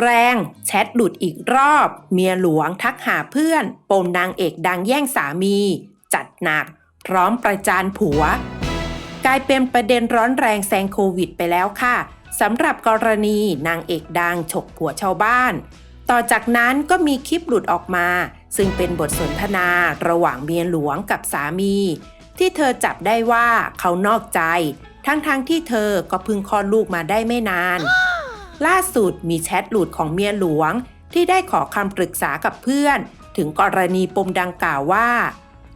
แรงแชทหลุดอีกรอบ เมียหลวงทักหาเพื่อน ปมนางเอกดังแย่งสามี จัดหนัก พร้อมประจานผัว กลายเป็นประเด็นร้อนแรงแซงโควิดไปแล้วค่ะสำหรับกรณีนางเอกดังฉกผัวชาวบ้าน ต่อจากนั้นก็มีคลิปหลุดออกมา ซึ่งเป็นบทสนทนาระหว่างเมียหลวงกับสามี ที่เธอจับได้ว่าเขานอกใจ ทั้งๆทที่เธอก็พิ่งคลอดลูกมาได้ไม่นาน ล่าสุดมีแชทหลุดของเมียหลวง ที่ได้ขอคำปรึกษากับเพื่อน ถึงกรณีปมดังกล่าวว่า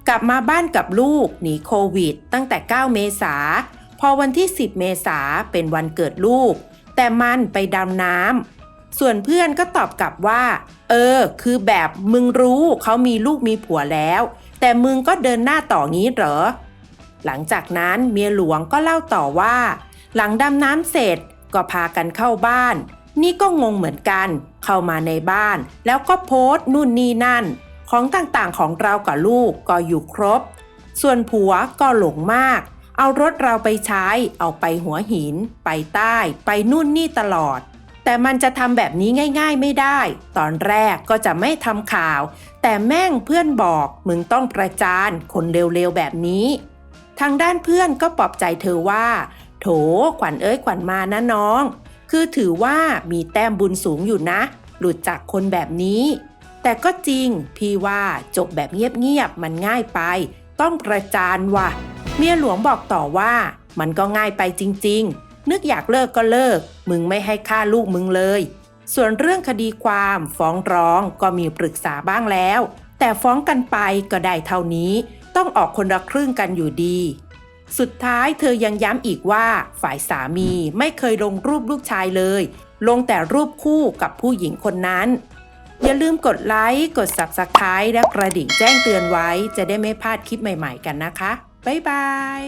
กลับมาบ้านกับลูกหนีโควิด ตั้งแต่ 9 เมษาพอวันที่ 10 เมษาเป็นวันเกิดลูก แต่มันไปดำน้ำส่วนเพื่อนก็ตอบกลับว่า เออ คือแบบมึงรู้เขามีลูกมีผัวแล้ว แต่มึงก็เดินหน้าต่องี้เหรอ หลังจากนั้นเมียหลวงก็เล่าต่อว่า หลังดำน้ำเสร็จ ก็พากันเข้าบ้าน นี่ก็งงเหมือนกัน เข้ามาในบ้าน แล้วก็โพสต์นู่นนี่นั่น ของต่างๆของเรากับลูกก็อยู่ครบ ส่วนผัวก็หลงมาก เอารถเราไปใช้ เอาไปหัวหิน ไปใต้ ไปนู่นนี่ตลอด แต่มันจะทำแบบนี้ง่าย ๆไม่ได้ ตอนแรกก็จะไม่ทำข่าว แต่แม่งเพื่อนบอกมึงต้องประจานคนเร็วๆแบบนี้ทางด้านเพื่อนก็ปลอบใจเธอว่า โถขวัญเอ้ยขวัญมานะน้อง คือถือว่ามีแต้มบุญสูงอยู่นะ หลุดจากคนแบบนี้ แต่ก็จริงพี่ว่าจบแบบเงียบๆมันง่ายไป ต้องประจานว่ะ เมียหลวงบอกต่อว่า มันก็ง่ายไปจริง ๆ นึกอยากเลิกก็เลิก มึงไม่ให้ค่าลูกมึงเลย ส่วนเรื่องคดีความฟ้องร้องก็มีปรึกษาบ้างแล้ว แต่ฟ้องกันไปก็ได้เท่านี้ ต้องออกคนละครึ่งกันอยู่ดี สุดท้ายเธอยังย้ำอีกว่าฝ่ายสามีไม่เคยลงรูปลูกชายเลย ลงแต่รูปคู่กับผู้หญิงคนนั้น อย่าลืมกดไลค์กด Subscribe และกระดิ่งแจ้งเตือนไว้ จะได้ไม่พลาดคลิปใหม่ๆกันนะคะ บ๊ายบาย